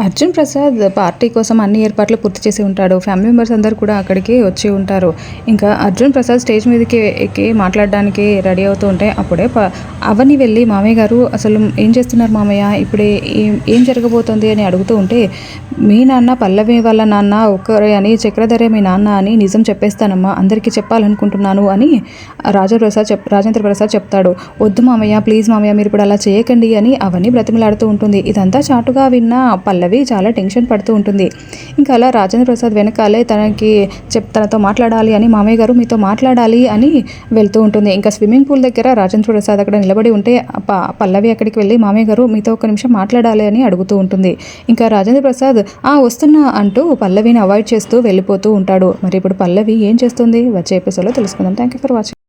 Arjun Prasad party కోసం అన్ని ఏర్పాట్లు పూర్తి చేసి ఉంటాడు. ఫ్యామిలీ మెంబర్స్ అందరూ కూడా అక్కడికి వచ్చి ఉంటారు. ఇంకా అర్జున్ ప్రసాద్ స్టేజ్ మీదకి ఎక్కి మాట్లాడడానికి రెడీ అవుతూ ఉంటే అప్పుడే ప అవని వెళ్ళి మామయ్య గారు అసలు ఏం చేస్తున్నారు మామయ్య? ఇప్పుడే ఏం ఏం జరగబోతుంది? అని అడుగుతూ ఉంటే మీ నాన్న పల్లవి వాళ్ళ నాన్న ఒక్కరే అని చక్రధరే మీ నాన్న అని నిజం చెప్పేస్తానమ్మా. అందరికీ చెప్పాలనుకుంటున్నాను అని రాజప్రసాద్ చెప్ రాజేంద్ర ప్రసాద్ చెప్తాడు. వద్దు మామయ్య ప్లీజ్ మామయ్య మీరు ఇప్పుడు అలా చేయకండి అని అవన్నీ బ్రతిమలాడుతూ ఉంటుంది. ఇదంతా చాటుగా విన్న పల్లవి చాలా టెన్షన్ పడుతూ ఉంటుంది. ఇంకా అలా రాజేంద్ర ప్రసాద్ వెనకాలే తనకి చెప్ తనతో మాట్లాడాలి అని మామయ్య గారు మీతో మాట్లాడాలి అని వెళ్తూ ఉంటుంది. ఇంకా స్విమ్మింగ్ పూల్ దగ్గర రాజేంద్ర ప్రసాద్ అక్కడ నిలబడి ఉంటే పల్లవి అక్కడికి వెళ్ళి మామయ్య గారు మీతో ఒక నిమిషం మాట్లాడాలి అని అడుగుతూ ఉంటుంది. ఇంకా రాజేంద్ర ప్రసాద్ ఆ వస్తున్నా అంటూ పల్లవిని అవాయిడ్ చేస్తూ వెళ్ళిపోతూ ఉంటాడు. మరి ఇప్పుడు పల్లవి ఏం చేస్తుంది? వచ్చే ఎపిసోడ్లో తెలుసుకుందాం. Thank you for watching